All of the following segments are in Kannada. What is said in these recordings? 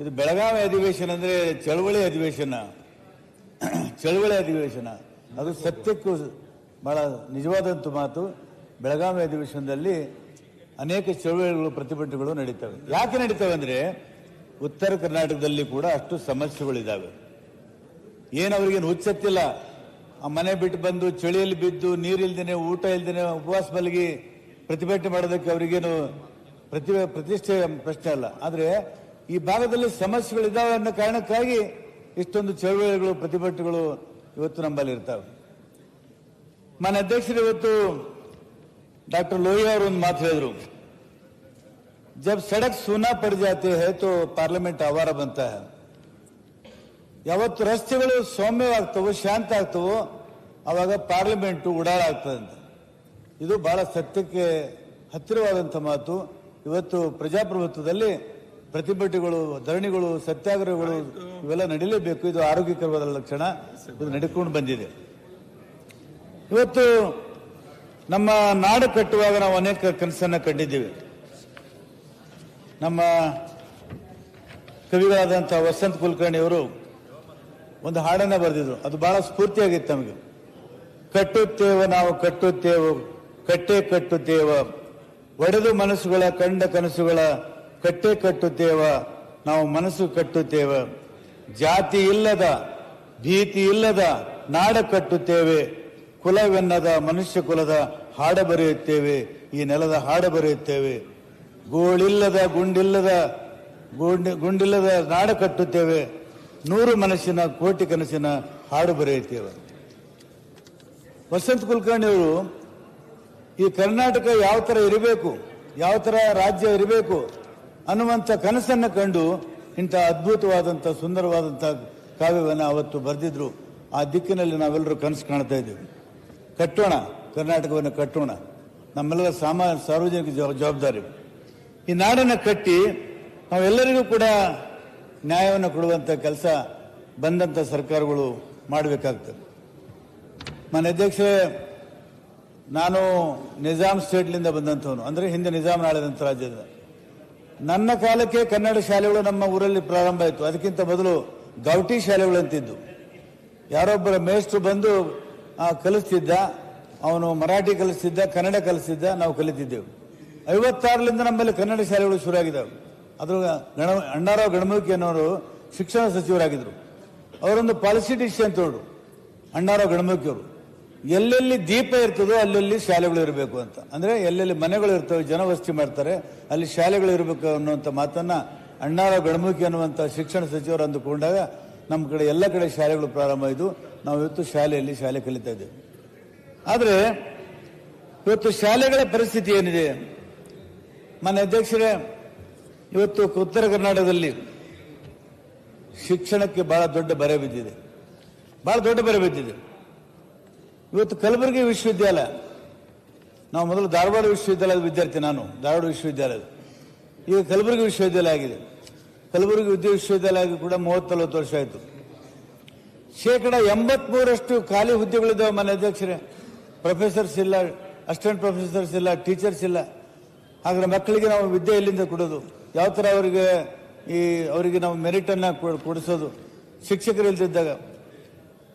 ಇದು ಬೆಳಗಾವಿ ಅಧಿವೇಶನ ಅಂದ್ರೆ ಚಳವಳಿ ಅಧಿವೇಶನ. ಚಳವಳಿ ಅಧಿವೇಶನ. ಅದು ಸತ್ಯಕ್ಕೂ ಬಹಳ ನಿಜವಾದಂಥ ಮಾತು. ಬೆಳಗಾವಿ ಅಧಿವೇಶನದಲ್ಲಿ ಅನೇಕ ಚಳವಳಿಗಳು, ಪ್ರತಿಭಟನೆಗಳು ನಡೀತವೆ. ಯಾಕೆ ನಡೀತವೆ ಅಂದ್ರೆ ಉತ್ತರ ಕರ್ನಾಟಕದಲ್ಲಿ ಕೂಡ ಅಷ್ಟು ಸಮಸ್ಯೆಗಳಿದ್ದಾವೆ ಏನು ಅವ್ರಿಗೇನು ಹುಚ್ಚತ್ತಿಲ್ಲ. ಆ ಮನೆ ಬಿಟ್ಟು ಬಂದು ಚಳಿಯಲ್ಲಿ ಬಿದ್ದು ನೀರಿಲ್ದೇನೆ ಊಟ ಇಲ್ದೇನೆ, ಉಪವಾಸ ಮಲಗಿ ಪ್ರತಿಭಟನೆ ಮಾಡೋದಕ್ಕೆ ಅವರಿಗೇನು ಪ್ರತಿ ಪ್ರತಿಷ್ಠೆ ಪ್ರಶ್ನೆ ಅಲ್ಲ. ಆದರೆ ಈ ಭಾಗದಲ್ಲಿ ಸಮಸ್ಯೆಗಳಿದ್ದಾವೆ ಅನ್ನೋ ಕಾರಣಕ್ಕಾಗಿ ಇಷ್ಟೊಂದು ಚಳುವಳಿಗಳು, ಪ್ರತಿಭಟನೆಗಳು ಇವತ್ತು ನಮ್ಮಲ್ಲಿ ಇರ್ತಾವೆ. ಮನೆ ಅಧ್ಯಕ್ಷರು, ಇವತ್ತು ಡಾಕ್ಟರ್ ಲೋಹಿಯಾ ಅವರು ಒಂದು ಮಾತು ಹೇಳಿದ್ರು. ಜಬ್ ಸಡಕ್ ಸೂನಾ ಪಡ್ ಜಾತೆ ಪಾರ್ಲಿಮೆಂಟ್ ಆವಾರ ಬಂತ ಯಾವತ್ತು ರಸ್ತೆಗಳು ಸೌಮ್ಯವಾಗ್ತವೋ ಶಾಂತ ಆಗ್ತವೋ ಅವಾಗ ಪಾರ್ಲಿಮೆಂಟು ಉಡಾಳ ಆಗ್ತದೆ ಅಂತ. ಇದು ಬಹಳ ಸತ್ಯಕ್ಕೆ ಹತ್ತಿರವಾದಂಥ ಮಾತು. ಇವತ್ತು ಪ್ರಜಾಪ್ರಭುತ್ವದಲ್ಲಿ ಪ್ರತಿಭಟನೆಗಳು ಧರಣಿಗಳು ಸತ್ಯಾಗ್ರಹಗಳು ಇವೆಲ್ಲ ನಡೀಲೇಬೇಕು. ಇದು ಆರೋಗ್ಯಕರವಾದ ಲಕ್ಷಣ. ಇದು ನಡ್ಕೊಂಡು ಬಂದಿದೆ. ಇವತ್ತು ನಮ್ಮ ನಾಡು ಕಟ್ಟುವಾಗ ನಾವು ಅನೇಕ ಕನಸನ್ನ ಕಂಡಿದ್ದೀವಿ. ನಮ್ಮ ಕವಿಗಳಾದಂಥ ವಸಂತ ಕುಲಕರ್ಣಿ ಅವರು ಒಂದು ಹಾಡನ್ನ ಬರೆದಿದ್ರು. ಅದು ಬಹಳ ಸ್ಫೂರ್ತಿಯಾಗಿತ್ತು ನಮಗೆ. ಕಟ್ಟುತ್ತೇವ ನಾವು ಕಟ್ಟುತ್ತೇವ ಕಟ್ಟೆ ಕಟ್ಟುತ್ತೇವ. ಒಡೆದು ಮನಸ್ಸುಗಳ ಕಂಡ ಕನಸುಗಳ ಕಟ್ಟೆ ಕಟ್ಟುತ್ತೇವ, ನಾವು ಮನಸ್ಸು ಕಟ್ಟುತ್ತೇವ. ಜಾತಿ ಇಲ್ಲದ, ಭೀತಿ ಇಲ್ಲದ, ನಾಡ ಕಟ್ಟುತ್ತೇವೆ. ಕುಲವೆನ್ನದ, ಮನುಷ್ಯ ಕುಲದ ಹಾಡ ಬರೆಯುತ್ತೇವೆ. ಈ ನೆಲದ ಹಾಡ ಬರೆಯುತ್ತೇವೆ. ಗೋಳಿಲ್ಲದ, ಗುಂಡಿಲ್ಲದ, ಗುಂಡಿ, ಗುಂಡಿಲ್ಲದ ನಾಡ ಕಟ್ಟುತ್ತೇವೆ. ನೂರು ಮನಸ್ಸಿನ, ಕೋಟಿ ಕನಸಿನ ಹಾಡು ಬರೆಯುತ್ತೇವೆ. ವಸಂತ ಕುಲಕರ್ಣಿ ಅವರು, ಈ ಕರ್ನಾಟಕ ಯಾವ ತರ ಇರಬೇಕು, ಯಾವ ತರ ರಾಜ್ಯ ಇರಬೇಕು ಅನ್ನುವಂಥ ಕನಸನ್ನು ಕಂಡು ಇಂಥ ಅದ್ಭುತವಾದಂಥ ಸುಂದರವಾದಂಥ ಕಾವ್ಯವನ್ನು ಅವತ್ತು ಬರೆದಿದ್ರು. ಆ ದಿಕ್ಕಿನಲ್ಲಿ ನಾವೆಲ್ಲರೂ ಕನಸು ಕಾಣ್ತಾ ಇದ್ದೀವಿ. ಕಟ್ಟೋಣ, ಕರ್ನಾಟಕವನ್ನು ಕಟ್ಟೋಣ. ನಮ್ಮೆಲ್ಲರ ಸಾಮಾ ಸಾರ್ವಜನಿಕ ಜವ- ಜವಾಬ್ದಾರಿ. ಈ ನಾಡನ್ನು ಕಟ್ಟಿ ನಾವೆಲ್ಲರಿಗೂ ಕೂಡ ನ್ಯಾಯವನ್ನು ಕೊಡುವಂಥ ಕೆಲಸ ಬಂದಂಥ ಸರ್ಕಾರಗಳು ಮಾಡಬೇಕಾಗ್ತದೆ. ಮನೆ ಅಧ್ಯಕ್ಷರೇ, ನಾನು ನಿಜಾಮ್ ಸ್ಟೇಟ್ಲಿಂದ ಬಂದಂಥವನು. ಅಂದರೆ ಹಿಂದೆ ನಿಜಾಮ್ ನಾಳೆದಂಥ ರಾಜ್ಯದ. ನನ್ನ ಕಾಲಕ್ಕೆ ಕನ್ನಡ ಶಾಲೆಗಳು ನಮ್ಮ ಊರಲ್ಲಿ ಪ್ರಾರಂಭ ಆಯಿತು. ಅದಕ್ಕಿಂತ ಮೊದಲು ಗೌಟಿ ಶಾಲೆಗಳು ಅಂತಿದ್ದು. ಯಾರೊಬ್ಬರ ಮೇಷ್ಟ್ರು ಬಂದು ಕಲಿಸ್ತಿದ್ದ, ಅವನು ಮರಾಠಿ ಕಲಿಸ್ತಿದ್ದ, ಕನ್ನಡ ಕಲಿಸ್ತಿದ್ದ, ನಾವು ಕಲಿತಿದ್ದೆವು. ಐವತ್ತಾರರಿಂದ ನಮ್ಮಲ್ಲಿ ಕನ್ನಡ ಶಾಲೆಗಳು ಶುರುವಾಗಿದ್ದಾವೆ. ಅದ್ರ ಗಣ, ಅಣ್ಣಾರಾವ್ ಗಣಮುಖಿ ಅನ್ನೋರು ಶಿಕ್ಷಣ ಸಚಿವರಾಗಿದ್ದರು ಅವರೊಂದು ಪಾಲಿಸಿ ಡಿಸಿಷನ್ ತಗೊಂಡು ಅಣ್ಣಾರಾವ್ ಗಣಮುಖಿ ಅವರು ಎಲ್ಲೆಲ್ಲಿ ದೀಪ ಇರ್ತದೋ ಅಲ್ಲಲ್ಲಿ ಶಾಲೆಗಳು ಇರಬೇಕು ಅಂತ. ಅಂದ್ರೆ ಎಲ್ಲೆಲ್ಲಿ ಮನೆಗಳು ಇರ್ತವೆ ಜನವಸತಿ ಮಾಡ್ತಾರೆ, ಅಲ್ಲಿ ಶಾಲೆಗಳು ಇರಬೇಕು ಅನ್ನುವಂಥ ಮಾತನ್ನ ಅಣ್ಣಾರ ಗಣಮುಖಿ ಅನ್ನುವಂಥ ಶಿಕ್ಷಣ ಸಚಿವರು ಅಂದುಕೊಂಡಾಗ ನಮ್ಮ ಕಡೆ ಎಲ್ಲ ಕಡೆ ಶಾಲೆಗಳು ಪ್ರಾರಂಭ ಆಯಿತು ನಾವು ಇವತ್ತು ಶಾಲೆಯಲ್ಲಿ ಶಾಲೆ ಕಲಿತಾ ಇದ್ದೇವೆ. ಆದರೆ ಇವತ್ತು ಶಾಲೆಗಳ ಪರಿಸ್ಥಿತಿ ಏನಿದೆ? ಮನೆ ಅಧ್ಯಕ್ಷರೇ, ಇವತ್ತು ಉತ್ತರ ಕರ್ನಾಟಕದಲ್ಲಿ ಶಿಕ್ಷಣಕ್ಕೆ ಬಹಳ ದೊಡ್ಡ ಬರೆ ಬಿದ್ದಿದೆ. ಬಹಳ ದೊಡ್ಡ ಬರೆ ಬಿದ್ದಿದೆ. ಇವತ್ತು ಕಲಬುರಗಿ ವಿಶ್ವವಿದ್ಯಾಲಯ, ನಾವು ಮೊದಲು ಧಾರವಾಡ ವಿಶ್ವವಿದ್ಯಾಲಯದ ವಿದ್ಯಾರ್ಥಿ ನಾನು, ಧಾರವಾಡ ವಿಶ್ವವಿದ್ಯಾಲಯದ. ಈಗ ಕಲಬುರಗಿ ವಿಶ್ವವಿದ್ಯಾಲಯ ಆಗಿದೆ. ಕಲಬುರಗಿ ವಿದ್ಯಾ ವಿಶ್ವವಿದ್ಯಾಲಯ ಕೂಡ ಮೂವತ್ತು ನಲವತ್ತು ವರ್ಷ ಆಯಿತು. ಶೇಕಡ ಎಂಬತ್ಮೂರಷ್ಟು ಖಾಲಿ ಹುದ್ದೆಗಳಿದ್ದಾವೆ ಮನೆ ಅಧ್ಯಕ್ಷರೇ. ಪ್ರೊಫೆಸರ್ಸ್ ಇಲ್ಲ ಅಸಿಸ್ಟೆಂಟ್ ಪ್ರೊಫೆಸರ್ಸ್ ಇಲ್ಲ ಟೀಚರ್ಸ್ ಇಲ್ಲ. ಹಾಗಾದ್ರೆ ಮಕ್ಕಳಿಗೆ ನಾವು ವಿದ್ಯೆ ಎಲ್ಲಿಂದ ಕೊಡೋದು? ಯಾವ ಥರ ಅವರಿಗೆ ಈ, ಅವರಿಗೆ ನಾವು ಮೆರಿಟನ್ನು ಕೊಡಿಸೋದು? ಶಿಕ್ಷಕರು ಇಲ್ದಿದ್ದಾಗ.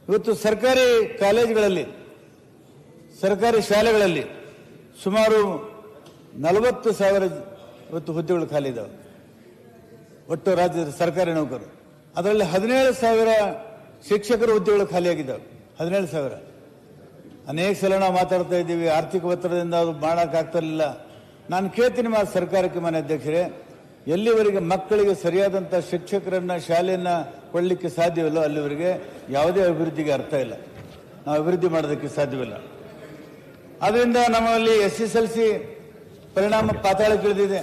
ಇವತ್ತು ಸರ್ಕಾರಿ ಕಾಲೇಜುಗಳಲ್ಲಿ ಸರ್ಕಾರಿ ಶಾಲೆಗಳಲ್ಲಿ ಸುಮಾರು ನಲವತ್ತು ಸಾವಿರ ಇವತ್ತು ಹುದ್ದೆಗಳು ಖಾಲಿ ಇದ್ದಾವೆ ಒಟ್ಟು ರಾಜ್ಯದ ಸರ್ಕಾರಿ ನೌಕರು. ಅದರಲ್ಲಿ ಹದಿನೇಳು ಸಾವಿರ ಶಿಕ್ಷಕರ ಹುದ್ದೆಗಳು ಖಾಲಿಯಾಗಿದ್ದಾವೆ ಹದಿನೇಳು ಸಾವಿರ. ಅನೇಕ ಸಲ ನಾವು ಮಾತಾಡ್ತಾ ಇದ್ದೀವಿ, ಆರ್ಥಿಕ ಒತ್ತಡದಿಂದ ಅದು ಮಾಡೋಕ್ಕಾಗ್ತಿರಲಿಲ್ಲ ನಾನು ಕೇಳ್ತೀನಿ ಮಾ ಸರ್ಕಾರಕ್ಕೆ ಮನೆ ಅಧ್ಯಕ್ಷರೇ, ಎಲ್ಲಿವರೆಗೆ ಮಕ್ಕಳಿಗೆ ಸರಿಯಾದಂಥ ಶಿಕ್ಷಕರನ್ನ, ಶಾಲೆಯನ್ನು ಕೊಡಲಿಕ್ಕೆ ಸಾಧ್ಯವಿಲ್ಲ ಅಲ್ಲಿವರೆಗೆ ಯಾವುದೇ ಅಭಿವೃದ್ಧಿಗೆ ಅರ್ಥ ಇಲ್ಲ. ನಾವು ಅಭಿವೃದ್ಧಿ ಮಾಡೋದಕ್ಕೆ ಸಾಧ್ಯವಿಲ್ಲ. ಅದರಿಂದ ನಮ್ಮಲ್ಲಿ ಎಸ್ ಎಸ್ ಎಲ್ ಸಿ ಪರಿಣಾಮ ಪಾತಾಳಕ್ಕಿಳಿದಿದೆ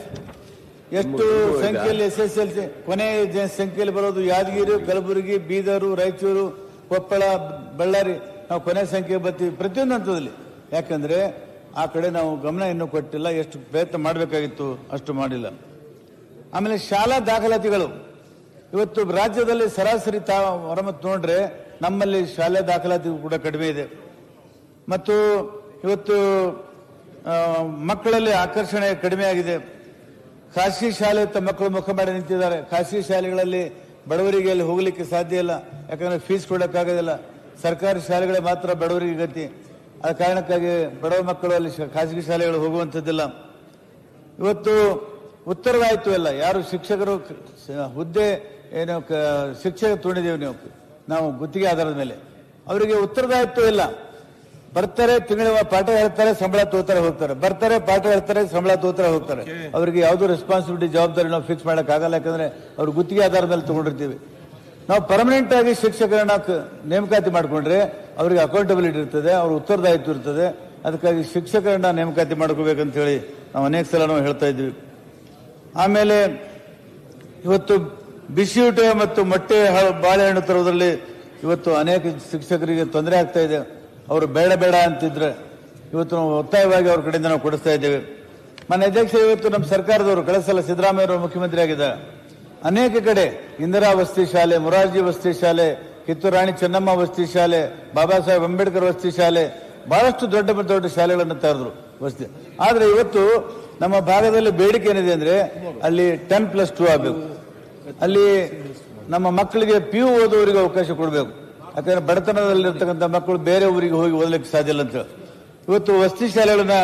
ಎಷ್ಟು ಸಂಖ್ಯೆಯಲ್ಲಿ ಎಸ್ ಎಸ್ ಎಲ್ ಸಿ ಕೊನೆ ಸಂಖ್ಯೆಯಲ್ಲಿ ಬರೋದು ಯಾದಗಿರಿ ಕಲಬುರಗಿ ಬೀದರು ರಾಯಚೂರು ಕೊಪ್ಪಳ ಬಳ್ಳಾರಿ. ನಾವು ಕೊನೆ ಸಂಖ್ಯೆ ಬರ್ತೀವಿ ಪ್ರತಿಯೊಂದು ಹಂತದಲ್ಲಿ. ಯಾಕಂದ್ರೆ ಆ ಕಡೆ ನಾವು ಗಮನ ಇನ್ನೂ ಕೊಟ್ಟಿಲ್ಲ ಎಷ್ಟು ಪ್ರಯತ್ನ ಮಾಡಬೇಕಾಗಿತ್ತು ಅಷ್ಟು ಮಾಡಿಲ್ಲ. ಆಮೇಲೆ ಶಾಲಾ ದಾಖಲಾತಿಗಳು. ಇವತ್ತು ರಾಜ್ಯದಲ್ಲಿ ಸರಾಸರಿ ತಾ ಹೊರಮತ್ತು ನೋಡ್ರೆ ನಮ್ಮಲ್ಲಿ ಶಾಲೆ ದಾಖಲಾತಿ ಕೂಡ ಕಡಿಮೆ ಇದೆ. ಮತ್ತು ಇವತ್ತು ಮಕ್ಕಳಲ್ಲಿ ಆಕರ್ಷಣೆ ಕಡಿಮೆ ಆಗಿದೆ. ಖಾಸಗಿ ಶಾಲೆ ಮಕ್ಕಳು ಮುಖ ಮಾಡಿ ನಿಂತಿದ್ದಾರೆ. ಖಾಸಗಿ ಶಾಲೆಗಳಲ್ಲಿ ಬಡವರಿಗೆ ಅಲ್ಲಿ ಹೋಗಲಿಕ್ಕೆ ಸಾಧ್ಯ ಇಲ್ಲ. ಯಾಕಂದ್ರೆ ಫೀಸ್ ಕೊಡೋಕ್ಕಾಗೋದಿಲ್ಲ. ಸರ್ಕಾರಿ ಶಾಲೆಗಳೇ ಮಾತ್ರ ಬಡವರಿಗೆ ಗತಿ ಆ ಕಾರಣಕ್ಕಾಗಿ ಬಡವ ಮಕ್ಕಳು ಅಲ್ಲಿ ಖಾಸಗಿ ಶಾಲೆಗಳು ಹೋಗುವಂಥದ್ದಿಲ್ಲ. ಇವತ್ತು ಉತ್ತರದಾಯಿತು ಇಲ್ಲ ಯಾರು ಶಿಕ್ಷಕರು ಹುದ್ದೆ ಏನು ಶಿಕ್ಷಕ ತೊಗೊಂಡಿದ್ದೀವಿ ನೀವು. ನಾವು ಗುತ್ತಿಗೆ ಆಧಾರದ ಮೇಲೆ. ಅವರಿಗೆ ಉತ್ತರದಾಯಿತ್ವ ಇಲ್ಲ. ಬರ್ತಾರೆ ತಿಂಗಳ ಪಾಠ ಹೇಳ್ತಾರೆ ಸಂಬಳ ತೋತಾರೆ ಹೋಗ್ತಾರೆ. ಬರ್ತಾರೆ ಪಾಠ ಹೇಳ್ತಾರೆ ಸಂಬಳ ತೋತಾರೆ ಹೋಗ್ತಾರೆ. ಅವರಿಗೆ ಯಾವುದು ರೆಸ್ಪಾನ್ಸಿಬಿಲಿಟಿ ಜವಾಬ್ದಾರಿ ನಾವು ಫಿಕ್ಸ್ ಮಾಡಕ್ ಆಗಲ್ಲ ಯಾಕಂದ್ರೆ ಅವ್ರು ಗುತ್ತಿಗೆ ಆಧಾರದಲ್ಲಿ ಮೇಲೆ ತಗೊಂಡಿರ್ತೀವಿ. ನಾವು ಪರ್ಮನೆಂಟ್ ಆಗಿ ಶಿಕ್ಷಕರನ್ನ ನೇಮಕಾತಿ ಮಾಡ್ಕೊಂಡ್ರೆ ಅವರಿಗೆ ಅಕೌಂಟಬಿಲಿಟಿ ಇರ್ತದೆ ಅವ್ರ ಉತ್ತರದಾಯಿತ್ವ ಇರ್ತದೆ. ಅದಕ್ಕಾಗಿ ಶಿಕ್ಷಕರನ್ನ ನೇಮಕಾತಿ ಮಾಡ್ಕೋಬೇಕಂತ ಹೇಳಿ ನಾವು ಅನೇಕ ಸಲ ನಾವು ಹೇಳ್ತಾ ಇದ್ವಿ. ಆಮೇಲೆ ಇವತ್ತು ಬಿಸಿಯೂಟ ಮತ್ತು ಮೊಟ್ಟೆ ಬಾಳೆಹಣ್ಣು ತರೋದ್ರಲ್ಲಿ ಇವತ್ತು ಅನೇಕ ಶಿಕ್ಷಕರಿಗೆ ತೊಂದರೆ ಆಗ್ತಾ ಇದೆ. ಅವರು ಬೇಡ ಬೇಡ ಅಂತಿದ್ರೆ ಇವತ್ತು ನಾವು ಒತ್ತಾಯವಾಗಿ ಅವ್ರ ಕಡೆಯಿಂದ ನಾವು ಕೊಡಿಸ್ತಾ ಇದ್ದೇವೆ. ಮನೆ ಅಧ್ಯಕ್ಷ, ಇವತ್ತು ನಮ್ಮ ಸರ್ಕಾರದವರು ಕಳಿಸಲ್ಲ ಸಲ ಸಿದ್ದರಾಮಯ್ಯ ಅವರು ಮುಖ್ಯಮಂತ್ರಿ ಆಗಿದ್ದ ಅನೇಕ ಕಡೆ ಇಂದಿರಾ ವಸತಿ ಶಾಲೆ, ಮುರಾರ್ಜಿ ವಸತಿ ಶಾಲೆ ಕಿತ್ತೂರು ರಾಣಿ ಚೆನ್ನಮ್ಮ ವಸತಿ ಶಾಲೆ, ಬಾಬಾ ಸಾಹೇಬ್ ಅಂಬೇಡ್ಕರ್ ವಸತಿ ಶಾಲೆ, ಬಹಳಷ್ಟು ದೊಡ್ಡ ದೊಡ್ಡ ಶಾಲೆಗಳನ್ನು ತೆರೆದ್ರು ವಸತಿ. ಆದ್ರೆ ಇವತ್ತು ನಮ್ಮ ಭಾಗದಲ್ಲಿ ಬೇಡಿಕೆ ಏನಿದೆ ಅಂದ್ರೆ ಅಲ್ಲಿ ಟೆನ್ ಪ್ಲಸ್ ಟೂ ಆಗಬೇಕು. ಅಲ್ಲಿ ನಮ್ಮ ಮಕ್ಕಳಿಗೆ ಪಿ ಯು ಓದುವವರಿಗೆ ಅವಕಾಶ ಕೊಡಬೇಕು. ಯಾಕಂದ್ರೆ ಬಡತನದಲ್ಲಿರ್ತಕ್ಕಂಥ ಮಕ್ಕಳು ಬೇರೆ ಊರಿಗೆ ಹೋಗಿ ಓದಲಿಕ್ಕೆ ಸಾಧ್ಯ ಇಲ್ಲ ಅಂತ. ಇವತ್ತು ವಸತಿ ಶಾಲೆಗಳನ್ನ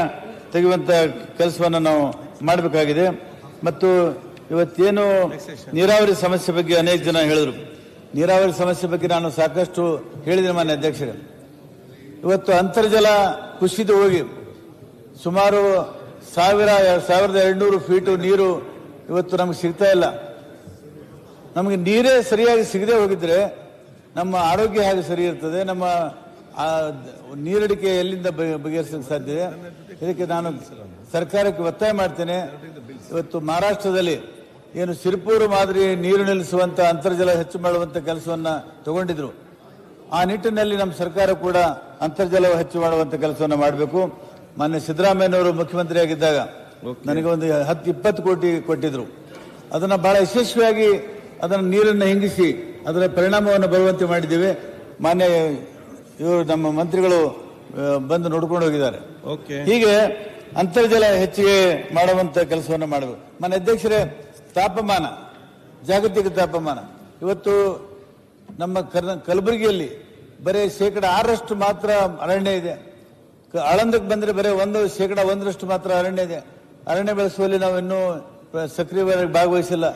ತೆಗೆಯುವಂತ ಕೆಲಸವನ್ನು ನಾವು ಮಾಡಬೇಕಾಗಿದೆ. ಮತ್ತು ಇವತ್ತೇನು ನೀರಾವರಿ ಸಮಸ್ಯೆ ಬಗ್ಗೆ ಅನೇಕ ಜನ ಹೇಳಿದ್ರು. ನೀರಾವರಿ ಸಮಸ್ಯೆ ಬಗ್ಗೆ ನಾನು ಸಾಕಷ್ಟು ಹೇಳಿದೆ ಮಾನ್ಯ ಅಧ್ಯಕ್ಷರೇ. ಇವತ್ತು ಅಂತರ್ಜಲ ಕುಸಿದು ಹೋಗಿ ಸುಮಾರು ಸಾವಿರ, ಸಾವಿರದ ಎರಡುನೂರು ಫೀಟು ನೀರು ಇವತ್ತು ನಮಗೆ ಸಿಗ್ತಾ ಇಲ್ಲ. ನಮಗೆ ನೀರೇ ಸರಿಯಾಗಿ ಸಿಗದೆ ಹೋಗಿದ್ರೆ ನಮ್ಮ ಆರೋಗ್ಯ ಹೇಗೆ ಸರಿ ಇರ್ತದೆ ನಮ್ಮ ಆ ನೀರಡಿಕೆ ಎಲ್ಲಿಂದ ಬಗೆ- ಬಗೆಹರಿಸಲಿಕ್ಕೆ ಸಾಧ್ಯ ಇದೆ? ಇದಕ್ಕೆ ನಾನು ಸರ್ಕಾರಕ್ಕೆ ಒತ್ತಾಯ ಮಾಡ್ತೇನೆ. ಇವತ್ತು ಮಹಾರಾಷ್ಟ್ರದಲ್ಲಿ ಏನು ಸಿರಿಪೂರು ಮಾದರಿ ನೀರು ನಿಲ್ಲಿಸುವಂತ ಅಂತರ್ಜಲ ಹೆಚ್ಚು ಮಾಡುವಂತ ಕೆಲಸವನ್ನ ತಗೊಂಡಿದ್ರು. ಆ ನಿಟ್ಟಿನಲ್ಲಿ ನಮ್ಮ ಸರ್ಕಾರ ಕೂಡ ಅಂತರ್ಜಲ ಹೆಚ್ಚು ಮಾಡುವಂತ ಕೆಲಸವನ್ನು ಮಾಡಬೇಕು. ಮಾನ್ಯ ಸಿದ್ದರಾಮಯ್ಯನವರು ಮುಖ್ಯಮಂತ್ರಿ ಆಗಿದ್ದಾಗ ನನಗೆ ಒಂದು ಹತ್ತು ಇಪ್ಪತ್ತು ಕೋಟಿ ಕೊಟ್ಟಿದ್ರು. ಅದನ್ನ ಬಹಳ ಯಶಸ್ವಿಯಾಗಿ ಅದನ್ನು ನೀರನ್ನು ಹಿಂಗಿಸಿ ಅದರ ಪರಿಣಾಮವನ್ನು ಬರುವಂತೆ ಮಾಡಿದ್ದೇವೆ. ಮಾನ್ಯ ಇವರು ನಮ್ಮ ಮಂತ್ರಿಗಳು ಬಂದು ನೋಡ್ಕೊಂಡು ಹೋಗಿದ್ದಾರೆ. ಓಕೆ. ಹೀಗೆ ಅಂತರ್ಜಲ ಹೆಚ್ಚಿಗೆ ಮಾಡುವಂತ ಕೆಲಸವನ್ನು ಮಾಡಬೇಕು. ಮನೆ ಅಧ್ಯಕ್ಷರೇ ತಾಪಮಾನ ಜಾಗತಿಕ ತಾಪಮಾನ. ಇವತ್ತು ನಮ್ಮ ಕರ್ನ ಕಲಬುರಗಿಯಲ್ಲಿ ಬರೀ ಶೇಕಡ ಆರರಷ್ಟು ಮಾತ್ರ ಅರಣ್ಯ ಇದೆ. ಆಳಂದಕ್ಕೆ ಬಂದರೆ ಬರೀ ಒಂದು ಶೇಕಡ ಒಂದರಷ್ಟು ಮಾತ್ರ ಅರಣ್ಯ ಇದೆ. ಅರಣ್ಯ ಬೆಳೆಸುವಲ್ಲಿ ನಾವು ಇನ್ನೂ ಸಕ್ರಿಯವಾಗಿ ಭಾಗವಹಿಸಿಲ್ಲ.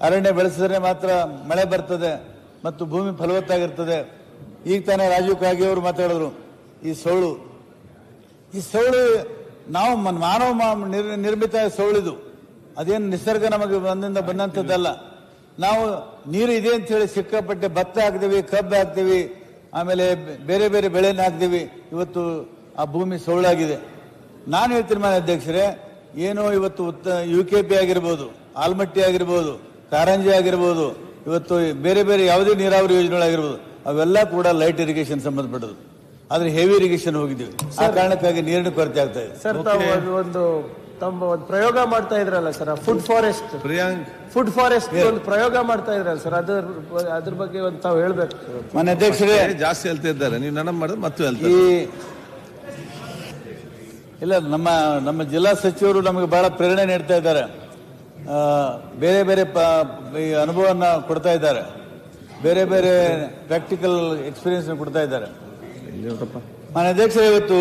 ಅರಣ್ಯ ಬೆಳೆಸಿದ್ರೆ ಮಾತ್ರ ಮಳೆ ಬರ್ತದೆ. ಮತ್ತು ಭೂಮಿ ಫಲವತ್ತಾಗಿರ್ತದೆ. ಈಗ ತಾನೇ ರಾಜೀವ್ ಕಾಗಿ ಅವರು ಮಾತಾಡಿದ್ರು, ಈ ಸೌಳು. ಈ ಸೌಳು ನಾವು ಮಾನವ ನಿರ್ಮಿತ ಸೌಳಿದು. ಅದೇನು ನಿಸರ್ಗ ನಮಗೆ ಒಂದಿಂದ ಬಂದಂಥದ್ದಲ್ಲ. ನಾವು ನೀರು ಇದೆ ಅಂತ ಹೇಳಿ ಸಿಕ್ಕಾಪಟ್ಟೆ ಭತ್ತ ಹಾಕ್ತೀವಿ, ಕಬ್ಬು ಹಾಕ್ತೀವಿ, ಆಮೇಲೆ ಬೇರೆ ಬೇರೆ ಬೆಳೆನ ಹಾಕ್ತೀವಿ. ಇವತ್ತು ಆ ಭೂಮಿ ಸೌಳಾಗಿದೆ. ನಾನು ಹೇಳ್ತೀನಿ ಮನೆ ಅಧ್ಯಕ್ಷರೇ, ಏನೋ ಇವತ್ತು ಉತ್ತ, ಯು ಕೆ ಪಿ ಆಗಿರ್ಬೋದು, ಆಲ್ಮಟ್ಟಿ ಆಗಿರ್ಬೋದು, ಕಾರಂಜಿ ಆಗಿರ್ಬೋದು ಇವತ್ತು ಬೇರೆ ಬೇರೆ ಯಾವುದೇ ನೀರಾವರಿ ಯೋಜನೆಗಳಾಗಿರ್ಬೋದು ಅವೆಲ್ಲ ಕೂಡ ಲೈಟ್ ಇರಿಗೇಷನ್ ಸಂಬಂಧಪಟ್ಟದ್ದು. ಆದ್ರೆ ಹೆವಿ ಇರಿಗೇಷನ್ ಹೋಗಿದ್ದೀವಿ. ಆ ಕಾರಣಕ್ಕಾಗಿ ನೀರಿನ ಕೊರತೆ ಆಗ್ತಾ ಇದೆ. ಸರ್ ತಾವು ಒಂದು ಒಂದು ತಮ್ಮ ಒಂದು ಪ್ರಯೋಗ ಮಾಡ್ತಾ ಇದ್ರಲ್ಲ sir food forest Priyank. Food forest ಒಂದು ಪ್ರಯೋಗ ಮಾಡ್ತಾ ಇದ್ರಲ್ಲ ಸರ್ ಅದ್ರ ಅದ್ರ ಬಗ್ಗೆ ಒಂದು ತಾವು ಹೇಳ್ಬೇಕು. ಮನೆ ಅಧ್ಯಕ್ಷರೇ. ಜಾಸ್ತಿ ಹೇಳ್ತಾ ಇದ್ದಾರೆ. ನೀವು ನನ್ನ ಮಾಡಿದ್ರೆ ಮತ್ತೆ ಈ ಹೇಳ್ತಾರೆ ಇಲ್ಲ ನಮ್ಮ ನಮ್ಮ ಜಿಲ್ಲಾ ಸಚಿವರು ನಮಗೆ ಬಹಳ ಪ್ರೇರಣೆ ನೀಡ್ತಾ ಇದ್ದಾರೆ. ಬೇರೆ ಬೇರೆ ಅನುಭವನ ಕೊಡ್ತಾ ಇದ್ದಾರೆ. ಬೇರೆ ಬೇರೆ ಪ್ರಾಕ್ಟಿಕಲ್ ಎಕ್ಸ್ಪೀರಿಯನ್ಸ್ ಕೊಡ್ತಾ ಇದ್ದಾರೆ. ಮಾನ್ಯ ಅಧ್ಯಕ್ಷರೇ, ಇವತ್ತು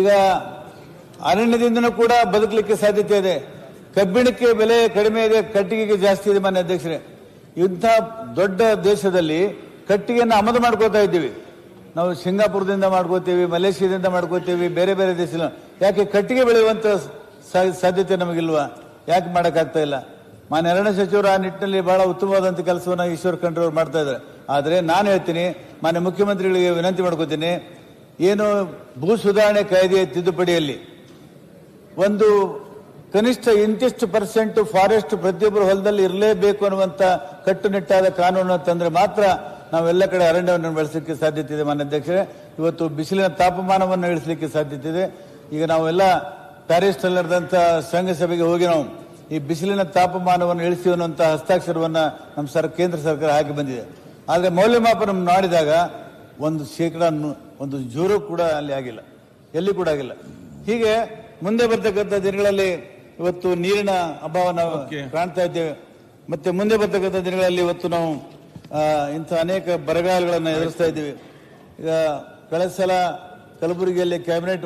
ಈಗ ಅರಣ್ಯದಿಂದನೂ ಕೂಡ ಬದುಕಲಿಕ್ಕೆ ಸಾಧ್ಯತೆ ಇದೆ. ಕಬ್ಬಿಣಕ್ಕೆ ಬೆಲೆ ಕಡಿಮೆ ಇದೆ, ಕಟ್ಟಿಗೆಗೆ ಜಾಸ್ತಿ ಇದೆ ಮಾನ್ಯ ಅಧ್ಯಕ್ಷರೇ. ಇಂಥ ದೊಡ್ಡ ದೇಶದಲ್ಲಿ ಕಟ್ಟಿಗೆಯನ್ನು ಆಮದು ಮಾಡ್ಕೋತಾ ಇದ್ದೀವಿ. ನಾವು ಸಿಂಗಾಪುರದಿಂದ ಮಾಡ್ಕೋತೀವಿ ಮಲೇಷ್ಯಾದಿಂದ ಮಾಡ್ಕೋತೀವಿ ಬೇರೆ ಬೇರೆ ದೇಶದಿಂದ ಯಾಕೆ ಕಟ್ಟಿಗೆ ಬೆಳೆಯುವಂತ ಸಾಧ್ಯತೆ ನಮಗಿಲ್ವಾ? ಯಾಕೆ ಮಾಡೋಕ್ಕಾಗ್ತಾ ಇಲ್ಲ? ಮಾನ್ಯ ಅರಣ್ಯ ಸಚಿವರು ಆ ನಿಟ್ಟಿನಲ್ಲಿ ಬಹಳ ಉತ್ತಮವಾದಂಥ ಕೆಲಸವನ್ನು ಈಶ್ವರ್ ಖಂಡ್ರೆ ಅವರು ಮಾಡ್ತಾ ಇದ್ದಾರೆ. ಆದರೆ ನಾನು ಹೇಳ್ತೀನಿ, ಮಾನ್ಯ ಮುಖ್ಯಮಂತ್ರಿಗಳಿಗೆ ವಿನಂತಿ ಮಾಡ್ಕೋತೀನಿ, ಏನು ಭೂ ಸುಧಾರಣೆ ಕಾಯ್ದೆ ತಿದ್ದುಪಡಿಯಲ್ಲಿ ಒಂದು ಕನಿಷ್ಠ ಇಂತಿಷ್ಟು ಪರ್ಸೆಂಟ್ ಫಾರೆಸ್ಟ್ ಪ್ರತಿಯೊಬ್ಬರು ಹೊಲದಲ್ಲಿ ಇರಲೇಬೇಕು ಅನ್ನುವಂತ ಕಟ್ಟುನಿಟ್ಟಾದ ಕಾನೂನು ತಂದ್ರೆ ಮಾತ್ರ ನಾವೆಲ್ಲ ಕಡೆ ಅರಣ್ಯವನ್ನು ಬೆಳೆಸಲಿಕ್ಕೆ ಸಾಧ್ಯತೆ ಇದೆ, ಮಾನ್ಯ ಅಧ್ಯಕ್ಷರೇ. ಇವತ್ತು ಬಿಸಿಲಿನ ತಾಪಮಾನವನ್ನು ಇಳಿಸಲಿಕ್ಕೆ ಸಾಧ್ಯತೆ ಇದೆ. ಈಗ ನಾವೆಲ್ಲ ಪ್ಯಾರಿಸ್ ನಡೆದಂಥ ಸಂಘ ಸಭೆಗೆ ಹೋಗಿ ನಾವು ಈ ಬಿಸಿಲಿನ ತಾಪಮಾನವನ್ನು ಇಳಿಸಿ ಅನ್ನುವಂತ ಹಸ್ತಾಕ್ಷರವನ್ನ ನಮ್ಮ ಸರ್ ಕೇಂದ್ರ ಸರ್ಕಾರ ಹಾಕಿ ಬಂದಿದೆ. ಆದರೆ ಮೌಲ್ಯಮಾಪನ ಮಾಡಿದಾಗ ಒಂದು ಶೇಕಡ ಒಂದು ಜೋರು ಕೂಡ ಅಲ್ಲಿ ಆಗಿಲ್ಲ. ಎಲ್ಲಿ ಕೂಡ ಆಗಿಲ್ಲ. ಹೀಗೆ ಮುಂದೆ ಬರ್ತಕ್ಕಂಥ ದಿನಗಳಲ್ಲಿ ಇವತ್ತು ನೀರಿನ ಅಭಾವ ನಾವು. ಕಾಣ್ತಾ ಇದ್ದೇವೆ. ಮತ್ತೆ ಮುಂದೆ ಬರ್ತಕ್ಕಂಥ ದಿನಗಳಲ್ಲಿ ಇವತ್ತು ನಾವು ಇಂಥ ಅನೇಕ ಬರಗಾಲಗಳನ್ನು ಎದುರಿಸ್ತಾ ಇದ್ದೀವಿ. ಈಗ ಕಳೆದ ಸಲ ಕಲಬುರಗಿಯಲ್ಲಿ ಕ್ಯಾಬಿನೆಟ್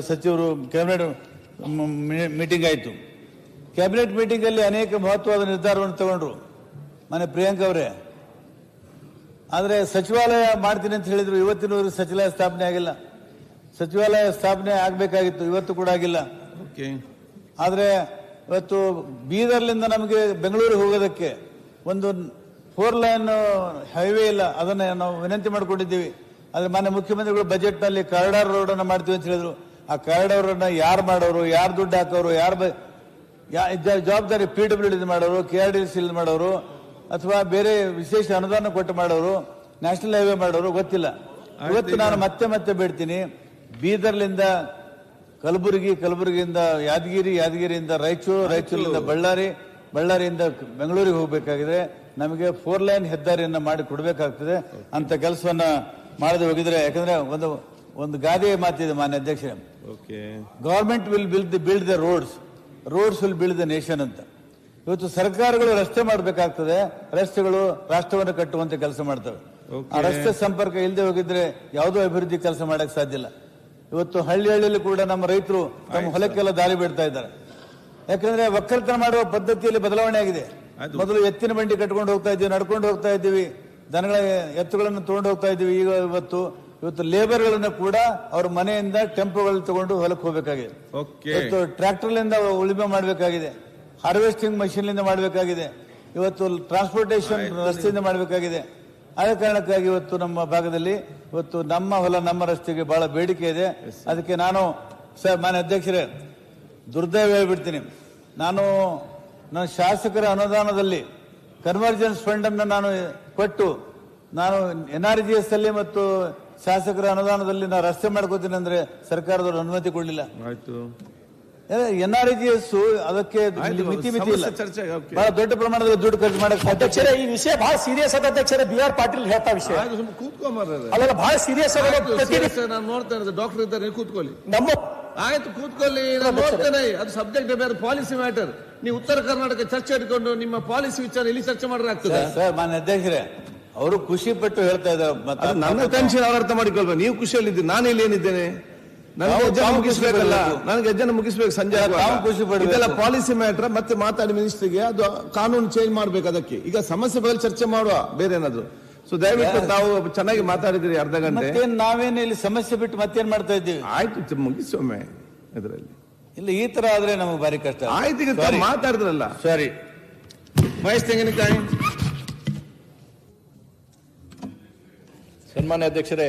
ಸಚಿವರು ಕ್ಯಾಬಿನೆಟ್ ಮೀಟಿಂಗ್ ಆಯಿತು. ಕ್ಯಾಬಿನೆಟ್ ಮೀಟಿಂಗಲ್ಲಿ ಅನೇಕ ಮಹತ್ವದ ನಿರ್ಧಾರವನ್ನು ತಗೊಂಡ್ರು. ಮನೆ ಪ್ರಿಯಾಂಕ್ ಅವರೇ. ಆದರೆ ಸಚಿವಾಲಯ ಮಾಡ್ತೀನಿ ಅಂತ ಹೇಳಿದ್ರು. ಇವತ್ತಿನವರೆಗೂ ಸಚಿವಾಲಯ ಸ್ಥಾಪನೆ ಆಗಿಲ್ಲ. ಸಚಿವಾಲಯ ಸ್ಥಾಪನೆ ಆಗಬೇಕಾಗಿತ್ತು. ಇವತ್ತು ಕೂಡ ಆಗಿಲ್ಲ. ಓಕೆ ಆದರೆ ಇವತ್ತು ಬೀದರ್ಲಿಂದ ನಮಗೆ ಬೆಂಗಳೂರಿಗೆ ಹೋಗೋದಕ್ಕೆ ಒಂದು ಫೋರ್ ಲೈನ್ ಹೈವೇ ಇಲ್ಲ. ಅದನ್ನು ನಾವು ವಿನಂತಿ ಮಾಡಿಕೊಂಡಿದ್ದೀವಿ. ಆದರೆ ಮಾನ್ಯ ಮುಖ್ಯಮಂತ್ರಿಗಳು ಬಜೆಟ್ನಲ್ಲಿ ಕಾರಿಡಾರ್ ರೋಡನ್ನು ಮಾಡ್ತೀವಿ ಅಂತ ಹೇಳಿದ್ರು. ಆ ಕಾರಿಡಾರ್ನ ಯಾರು ಮಾಡೋರು ಯಾರು ದುಡ್ಡು ಹಾಕೋರು ಯಾರು ಬ- ಜವಾಬ್ದಾರಿ ಪಿ ಡಬ್ಲ್ಯೂ ಡಿ ಮಾಡೋರು ಕೆ ಆರ್ ಡಿ ಸಿ ಮಾಡೋರು ಅಥವಾ ಬೇರೆ ವಿಶೇಷ ಅನುದಾನ ಕೊಟ್ಟು ಮಾಡೋರು ನ್ಯಾಷನಲ್ ಹೈವೇ ಮಾಡೋರು ಗೊತ್ತಿಲ್ಲ. ಇವತ್ತು ನಾನು ಮತ್ತೆ ಮತ್ತೆ ಬಿಡ್ತೀನಿ ಬೀದರ್ಲಿಂದ ಕಲಬುರಗಿ ಕಲಬುರಗಿಯಿಂದ ಯಾದಗಿರಿ ಯಾದಗಿರಿಯಿಂದ ರಾಯಚೂರು ರಾಯಚೂರಿಂದ ಬಳ್ಳಾರಿ ಬಳ್ಳಾರಿಯಿಂದ ಬೆಂಗಳೂರಿಗೆ ಹೋಗಬೇಕಾಗಿದೆ. ನಮಗೆ ಫೋರ್ ಲೈನ್ ಹೆದ್ದಾರಿಯನ್ನು ಮಾಡಿ ಕೊಡಬೇಕಾಗ್ತದೆ. ಅಂತ ಕೆಲಸವನ್ನ ಮಾಡದೆ ಹೋಗಿದ್ರೆ ಯಾಕಂದ್ರೆ ಒಂದು ಒಂದು ಗಾದೆ ಮಾತಿದೆ ಮಾನ್ಯ ಅಧ್ಯಕ್ಷರೇ. Okay government will build the build the roads roads will build the nation ಅಂತ. ಇವತ್ತು ಸರ್ಕಾರಗಳು ರಸ್ತೆ ಮಾಡಬೇಕಾಗ್ತದೆ. ರಸ್ತೆಗಳು ರಾಷ್ಟ್ರವನ್ನು ಕಟ್ಟುವಂತ ಕೆಲಸ ಮಾಡ್ತವೆ. ಆ ರಸ್ತೆ ಸಂಪರ್ಕ ಇಲ್ಲದೆ ಹೋಗಿದ್ರೆ ಯಾವುದೋ ಅಭಿವೃದ್ಧಿ ಕೆಲಸ ಮಾಡಕ್ ಸಾಧ್ಯ ಇಲ್ಲ. ಇವತ್ತು ಹಳ್ಳಿ ಹಳ್ಳಿಯಲ್ಲಿ ಕೂಡ ನಮ್ಮ ರೈತರು ತಮ್ಮ ಹೊಲಕ್ಕೆಲ್ಲ ದಾರಿ ಬಿಡ್ತಾ ಇದ್ದಾರೆ. ಯಾಕಂದ್ರೆ ಒಕ್ಕಲ್ತನ ಮಾಡುವ ಪದ್ಧತಿಯಲ್ಲಿ ಬದಲಾವಣೆ ಆಗಿದೆ. ಮೊದಲು ಎತ್ತಿನ ಬಂಡಿ ಕಟ್ಕೊಂಡು ಹೋಗ್ತಾ ಇದ್ದೀವಿ ನಡ್ಕೊಂಡು ಹೋಗ್ತಾ ಇದ್ದೀವಿ. ದನಗಳ ಎತ್ತುಗಳನ್ನು ತಗೊಂಡು ಹೋಗ್ತಾ ಇದ್ದೀವಿ. ಈಗ ಇವತ್ತು ಇವತ್ತು ಲೇಬರ್ಗಳನ್ನು ಕೂಡ ಅವ್ರ ಮನೆಯಿಂದ ಟೆಂಪೋಗಳು ತಗೊಂಡು ಹೊಲಕ್ಕೆ ಹೋಗಬೇಕಾಗಿದೆ. ಇವತ್ತು ಟ್ರ್ಯಾಕ್ಟರ್ಲಿಂದ ಉಳುಮೆ ಮಾಡಬೇಕಾಗಿದೆ. ಹಾರ್ವೆಸ್ಟಿಂಗ್ ಮಷೀನ್ಲಿಂದ ಮಾಡಬೇಕಾಗಿದೆ. ಇವತ್ತು ಟ್ರಾನ್ಸ್ಪೋರ್ಟೇಷನ್ ರಸ್ತೆಯಿಂದ ಮಾಡಬೇಕಾಗಿದೆ. ಆದ ಕಾರಣಕ್ಕಾಗಿ ಇವತ್ತು ನಮ್ಮ ಭಾಗದಲ್ಲಿ ಇವತ್ತು ನಮ್ಮ ಹೊಲ ನಮ್ಮ ರಸ್ತೆಗೆ ಬಹಳ ಬೇಡಿಕೆ ಇದೆ. ಅದಕ್ಕೆ ನಾನು ಸರ್ ಮಾನ್ಯ ಅಧ್ಯಕ್ಷರೇ ದುರ್ದೈವ ಹೇಳ್ಬಿಡ್ತೀನಿ. ನಾನು ನನ್ನ ಶಾಸಕರ ಅನುದಾನದಲ್ಲಿ ಕನ್ವರ್ಜೆನ್ಸ್ ಫಂಡ್ ಅನ್ನು ನಾನು ಕೊಟ್ಟು ನಾನು ಎನ್ ಆರ್ ಜಿ ಎಸ್ ಅಲ್ಲಿ ಮತ್ತು ಶಾಸಕರ ಅನುದಾನದಲ್ಲಿ ನಾನು ರಸ್ತೆ ಮಾಡ್ಕೋತೀನಿ ಅಂದ್ರೆ ಸರ್ಕಾರದವರು ಅನುಮತಿ ಕೊಡಲಿಲ್ಲ. ಆಯ್ತು. ಎನ್ ಆರ್ ಜಿ ಎಸ್ ಅದಕ್ಕೆ ಮಿತಿ ಮಿತಿ ಇಲ್ಲ. ಬಹಳ ದೊಡ್ಡ ಪ್ರಮಾಣದಲ್ಲಿ ದುಡ್ಡು ಖರ್ಚು ಮಾಡಕ್ಕೆ ಅಧ್ಯಕ್ಷರ ಈ ವಿಷಯ ಬಹಳ ಸೀರಿಯಸ್ ಅದ ಅಧ್ಯಕ್ಷರೇ ಬಿ ಆರ್ ಪಾಟೀಲ್ ಹೇಳ್ತಾ ವಿಷಯ. ಅಲ್ಲೆಲ್ಲ ಬಹಳ ಸೀರಿಯಸ್ ನಾನು ನೋಡ್ತಾ ಇರೋದು ಡಾಕ್ಟರ್ ಇದ್ದಾರೆ ಕೂತ್ಕೊಳ್ಳಿ. ನಮ್ಮ ಆಯ್ತು ಕೂತ್ಕೊಳ್ಳಿ. ನಾನು ನೋಡ್ತೇನೆ. ಅದು ಸಬ್ಜೆಕ್ಟ್ ಬೇರೆ ಪಾಲಿಸಿ ಮ್ಯಾಟರ್ ನೀವು ಉತ್ತರ ಕರ್ನಾಟಕ ಚರ್ಚೆ ಇಟ್ಕೊಂಡು ನಿಮ್ಮ ಪಾಲಿಸಿ ವಿಚಾರ ಇಲ್ಲಿ ಚರ್ಚೆ ಮಾಡಿದ್ರೆ ಆಗ್ತದೆ? ಸರ್ ಮಾನ್ಯ ಅಧ್ಯಕ್ಷರೇ ಅವರು ಖುಷಿ ಪಟ್ಟು ಹೇಳ್ತಾ ಇದ್ದಾರೆ ಮತ್ತೆ ನನ್ನ ಟೆನ್ಷನ್ ಅವ್ರು ಅರ್ಥ ಮಾಡಿಕೊಳ್ಬೇಕು. ನೀವು ಖುಷಿಯಲ್ಲಿದ್ದೀರಿ ನಾನು ಇಲ್ಲಿ ಏನಿದ್ದೇನೆ? ನನಗೆ ಹೆಜ್ಜೆ ಮುಗಿಸ್ಬೇಕಲ್ಲ. ನನಗೆ ಹೆಜ್ಜೆ ಮುಗಿಸ್ಬೇಕು ಸಂಜೆ ಖುಷಿ. ಇದೆಲ್ಲ ಪಾಲಿಸಿ ಮ್ಯಾಟ್ರ್ ಮತ್ತೆ ಮಾತಾಡಿ ಮಿನಿಸ್ಟ್ರಿಗೆ ಅದು ಕಾನೂನು ಚೇಂಜ್ ಮಾಡ್ಬೇಕು ಅದಕ್ಕೆ. ಈಗ ಸಮಸ್ಯೆ ಬಗ್ಗೆ ಚರ್ಚೆ ಮಾಡುವ ಬೇರೆ ಏನಾದ್ರು. ಸೊ ದಯವಿಟ್ಟು ತಾವು ಚೆನ್ನಾಗಿ ಮಾತಾಡಿದ್ರಿ ಅರ್ಧ ಗಂಟೆ. ಮತ್ತೆ ನಾವೇನು ಇಲ್ಲಿ ಸಮಸ್ಯೆ ಬಿಟ್ಟು ಮತ್ತೇನ್ ಮಾಡ್ತಾ ಇದ್ದೀವಿ? ಆಯ್ತು ಮುಗಿಸೊಮ್ಮೆ ಇದರಲ್ಲಿ. ಇಲ್ಲ ಈ ತರ ಆದ್ರೆ ನಮಗೆ ಬಾರಿ ಕಷ್ಟ. ಆಯ್ತು ಈಗ ಮಾತಾಡಿದ್ರಲ್ಲ. ಸರಿ ಮಹೇಶ್ ತೆಂಗಿನಕಾಯಿ. ಸನ್ಮಾನ್ಯ ಅಧ್ಯಕ್ಷರೇ